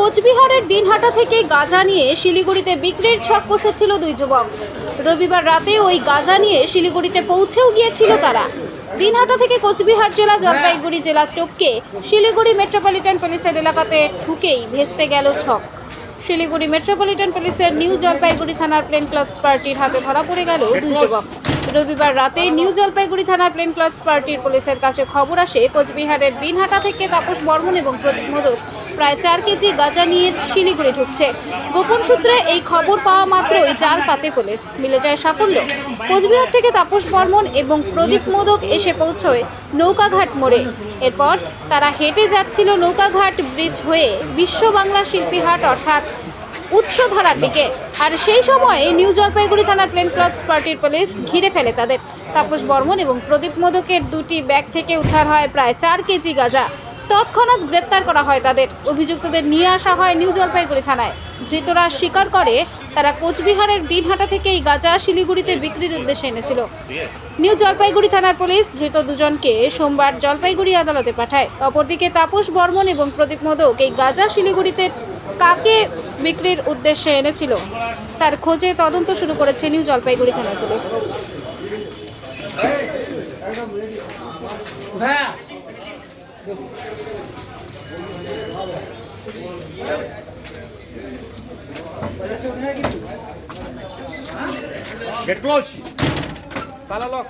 কোচবিহারের দিনহাটা থেকে গাঁজা নিয়ে শিলিগুড়িতে বিক্রির ছক কষেছিল দুই যুবক। রবিবার রাতে ওই গাঁজা নিয়ে শিলিগুড়িতে পৌঁছেও গিয়েছিল তারা। দিনহাটা থেকে কোচবিহার জেলা জলপাইগুড়ি জেলার টোপকে শিলিগুড়ি মেট্রোপলিটন পুলিশের এলাকাতে ঠুকেই ভেস্তে গেল ছক। শিলিগুড়ি মেট্রোপলিটন পুলিশের নিউ জলপাইগুড়ি থানার প্লেন ক্লথস পার্টির হাতে ধরা পড়ে গেল দুই যুবক। রবিবার রাতে নিউ জলপাইগুড়ি থানার প্লেন ক্লথস পার্টির পুলিশের কাছে খবর আসে, কোচবিহারের দিনহাটা থেকে তাপস বর্মন এবং প্রদীপ মোদক প্রায় চার কেজি গাঁজা নিয়ে শিলিগুড়ি ঢুকছে। গোপন সূত্রে এই খবর পাওয়া মাত্রই জাল পাতে পুলিশ। মিলে যায় সাফল্য। কোচবিহার থেকে তাপস বর্মন এবং প্রদীপ মোদক এসে পৌঁছয় নৌকাঘাট মোড়ে। এরপর তারা হেঁটে যাচ্ছিল নৌকাঘাট ব্রিজ হয়ে বিশ্ব বাংলা শিল্পী হাট, অর্থাৎ উৎসধারার দিকে। আর সেই সময় নিউ জলপাইগুড়ি থানার প্লেন ক্লথ পার্টির পুলিশ ঘিরে ফেলে তাদের। তাপস বর্মন এবং প্রদীপ মোদকের দুটি ব্যাগ থেকে উদ্ধার হয় প্রায় চার কেজি গাঁজা। তৎক্ষণাৎ গ্রেপ্তার করা হয় তাদের। অভিযুক্তদের নিয়ে আসা হয় নিউ জলপাইগুড়ি থানায়। ধৃতরা স্বীকার করে তারা কোচবিহারের দিনহাটা থেকে এই গাঁজা শিলিগুড়িতে বিক্রির উদ্দেশ্যে এনেছিল। নিউ জলপাইগুড়ি থানার পুলিশ ধৃত দুজনকে সোমবার জলপাইগুড়ি আদালতে পাঠায়। অপরদিকে তাপস বর্মন এবং প্রদীপ মোদক এই গাঁজা শিলিগুড়িতে কাকে বিক্রির উদ্দেশ্যে এনেছিল? তার খোঁজে তদন্ত শুরু করেছে নিউ জলপাইগুড়ি থানার পুলিশ। Get close. তালা লক